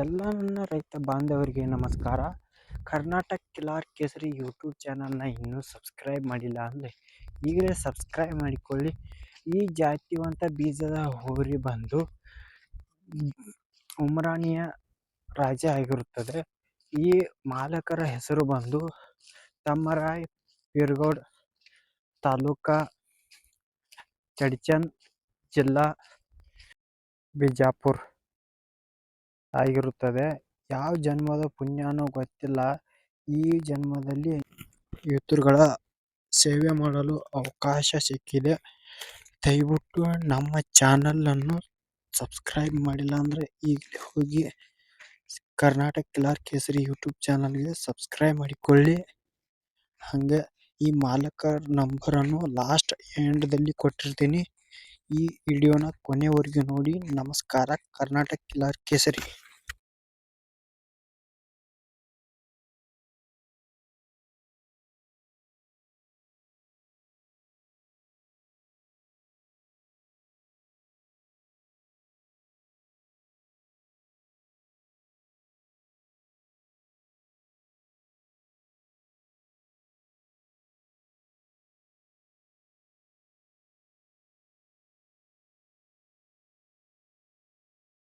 ಎಲ್ಲ ನನ್ನ ರೈತ ಬಾಂಧವರಿಗೆ ನಮಸ್ಕಾರ. ಕರ್ನಾಟಕ ಕಿಲಾರ್ ಕೇಸರಿ ಯೂಟ್ಯೂಬ್ ಚಾನಲ್ನ ಇನ್ನೂ ಸಬ್ಸ್ಕ್ರೈಬ್ ಮಾಡಿಲ್ಲ ಅಂದರೆ ಈಗಲೇ ಸಬ್ಸ್ಕ್ರೈಬ್ ಮಾಡಿಕೊಳ್ಳಿ. ಈ ಜಾತಿವಂತ ಬೀಜದ ಹೋರಿ ಬಂದು ಉಮ್ರಾಣಿಯ ರಾಜ ಆಗಿರುತ್ತದೆ. ಈ ಮಾಲಕರ ಹೆಸರು ಬಂದು ತಮ್ಮರಾಯ್ ಪೀರ್ಗೌಡ್ ತಾಲೂಕಾ ಚಡ್ಚನ್, ಜಿಲ್ಲಾ ಬಿಜಾಪುರ. ಆಗಿರುತ್ತದೆ. ಯಾವ ಜನ್ಮದ ಪುಣ್ಯನೋ ಗೊತ್ತಿಲ್ಲ. ಈ ಜನ್ಮದಲ್ಲಿ ಯುತ್ರುಗಳ ಸೇವೆ ಮಾಡಲು ಅವಕಾಶ ಸಿಕ್ಕಿದೆ. ದಯವಿಟ್ಟು ನಮ್ಮ ಚಾನಲನ್ನು ಸಬ್ಸ್ಕ್ರೈಬ್ ಮಾಡಿಲ್ಲ ಅಂದ್ರೆ ಈಗಲೇ ಹೋಗಿ ಕರ್ನಾಟಕ ಕಿಲಾರ್ ಕೇಸರಿ ಯೂಟ್ಯೂಬ್ ಚಾನಲ್ಗೆ ಸಬ್ಸ್ಕ್ರೈಬ್ ಮಾಡಿಕೊಳ್ಳಿ. ಹಾಗೆ ಈ ಮಾಲಕರ ನಂಬರನ್ನು ಲಾಸ್ಟ್ ಎಂಡ್ದಲ್ಲಿ ಕೊಟ್ಟಿರ್ತೀನಿ. ಈ ವಿಡಿಯೋನ ಕೊನೆವರೆಗೂ ನೋಡಿ. ನಮಸ್ಕಾರ. ಕರ್ನಾಟಕ ಕಿಲಾರ್ ಕೇಸರಿ.